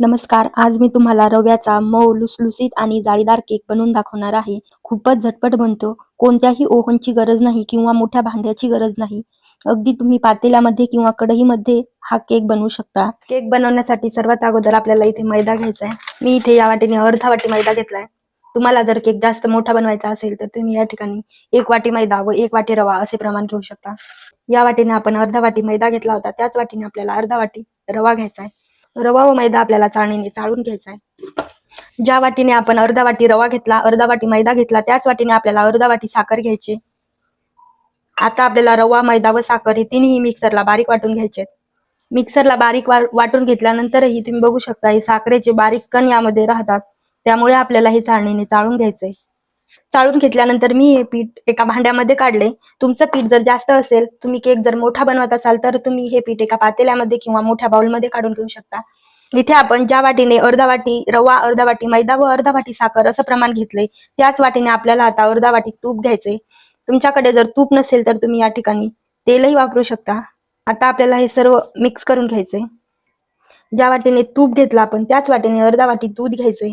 नमस्कार आज मी तुम्हाला रव्याचा मऊ लुसलुसीत आणि जाळीदार केक बनवून दाखवणार आहे. खूपच झटपट बनतो. कोणत्याही ओव्हनची गरज नाही किंवा मोठ्या भांड्याची गरज नाही. अगदी तुम्ही पातेल्यामध्ये किंवा कढईमध्ये हा केक बनवू शकता. केक बनवण्यासाठी सर्वात अगोदर आपल्याला इथे मैदा घ्यायचा आहे. मी इथे या वाटीने अर्धा वाटी मैदा घेतलाय तुम्हाला जर केक जास्त मोठा बनवायचा असेल तर तुम्ही या ठिकाणी एक वाटी मैदा व एक वाटी रवा असे प्रमाण घेऊ शकता. या वाटीने आपण अर्धा वाटी मैदा घेतला होता. त्याच वाटीने आपल्याला अर्धा वाटी रवा घ्यायचा आहे. रवा व मैदा आपल्याला चाळणीने चाळून घ्यायचा आहे. ज्या वाटीने आपण अर्धा वाटी रवा घेतला अर्धा वाटी मैदा घेतला त्याच वाटीने आपल्याला अर्धा वाटी साखर घ्यायची. आता आपल्याला रवा मैदा व साखर हे तिन्ही मिक्सरला बारीक वाटून घ्यायचे मिक्सरला बारीक वाटून घेतल्यानंतरही तुम्ही बघू शकता हे साखरेचे बारीक कण यामध्ये राहतात. त्यामुळे आपल्याला हे चाळणीने चाळून घ्यायचंय. चाळून घेतल्यानंतर मी हे पीठ एका भांड्यामध्ये काढले. तुमचं पीठ जर जास्त असेल तुम्ही केक जर मोठा बनवत असाल तर तुम्ही हे पीठ एका पातेल्यामध्ये किंवा मोठ्या बाउलमध्ये काढून घेऊ शकता. इथे आपण ज्या वाटीने अर्धा वाटी रवा अर्धा वाटी मैदा व अर्धा वाटी साखर असं प्रमाण घेतलंय त्याच वाटीने आपल्याला आता अर्धा वाटी तूप घ्यायचे तुमच्याकडे जर तूप नसेल तर तुम्ही या ठिकाणी तेलही वापरू शकता. आता आपल्याला हे सर्व मिक्स करून घ्यायचे ज्या वाटीने तूप घेतला आपण त्याच वाटीने अर्धा वाटी दूध घ्यायचंय.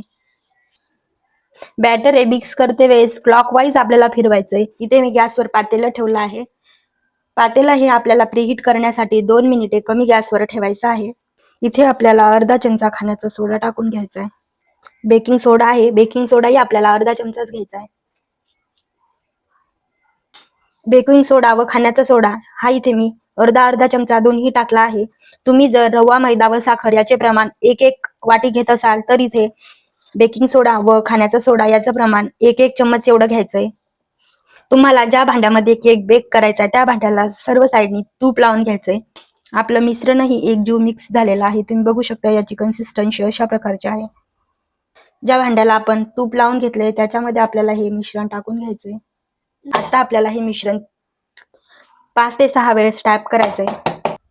बॅटर हे मिक्स करते वेळेस क्लॉकवाईज आपल्याला फिरवायचंय. इथे मी गॅसवर पातेलं ठेवलं आहे. पातेलं हे आपल्याला प्रीहीट करण्यासाठी दोन मिनिटे कमी गॅसवर ठेवायचं आहे. इथे आपल्याला अर्धा चमचा खाण्याचा सोडा टाकून घ्यायचा आहे बेकिंग सोडा आहे बेकिंग सोडाही आपल्याला अर्धा चमचाच घ्यायचा आहे बेकिंग सोडा व खाण्याचा सोडा हा इथे मी अर्धा अर्धा चमचा दोन्ही टाकला आहे. तुम्ही जर रवा मैदा व साखर याचे प्रमाण एक एक वाटी घेत असाल तर इथे बेकिंग सोडा व खाण्याचा सोडा याचं प्रमाण एक एक चम्मच एवढं घ्यायचंय. तुम्हाला ज्या भांड्यामध्ये केक बेक करायचा त्या भांड्याला सर्व साईडनी तूप लावून घ्यायचंय. आपलं मिश्रणही एक जीव मिक्स झालेलं आहे. तुम्ही बघू शकता याची कन्सिस्टन्सी अशा प्रकारची आहे. ज्या भांड्याला आपण तूप लावून घेतलंय त्याच्यामध्ये आपल्याला हे मिश्रण टाकून घ्यायचंय. आता आपल्याला हे मिश्रण पाच ते सहा वेळेस टॅप करायचंय.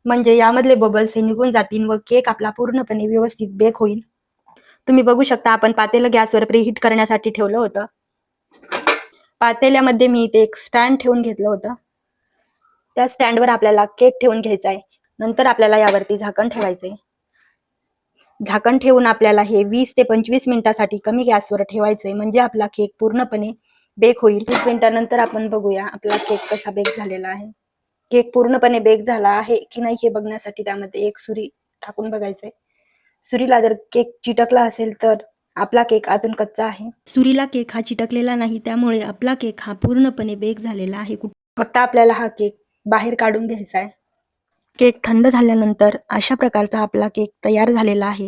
म्हणजे यामधले बबल्स हे निघून जातील व केक आपला पूर्णपणे व्यवस्थित बेक होईल. तुम्ही बघू शकता आपण पातेलं गॅसवर प्रीहीट करण्यासाठी ठेवलं होतं. पातेल्यामध्ये मी इथे एक स्टँड ठेवून घेतलं होतं. त्या स्टँडवर आपल्याला केक ठेवून घ्यायचा आहे. नंतर आपल्याला यावरती झाकण ठेवायचंय झाकण ठेवून आपल्याला हे वीस ते पंचवीस मिनिटासाठी कमी गॅसवर ठेवायचंय म्हणजे आपला केक पूर्णपणे बेक होईल. वीस मिनिटानंतर आपण बघूया आपला केक कसा बेक झालेला आहे. केक पूर्णपणे बेक झाला आहे की नाही हे बघण्यासाठी त्यामध्ये एक सुरी टाकून बघायचंय. सुरीला जर केक चिटकला असेल तर आपला केक आतून कच्चा आहे. सुरीला केक हा चिटकलेला नाही त्यामुळे आपला केक हा पूर्णपणे बेक झालेला आहे. आता आपल्याला हा केक बाहेर काढून घ्यायचा आहे. केक थंड झाल्यानंतर अशा प्रकारचा आपला केक तयार झालेला आहे.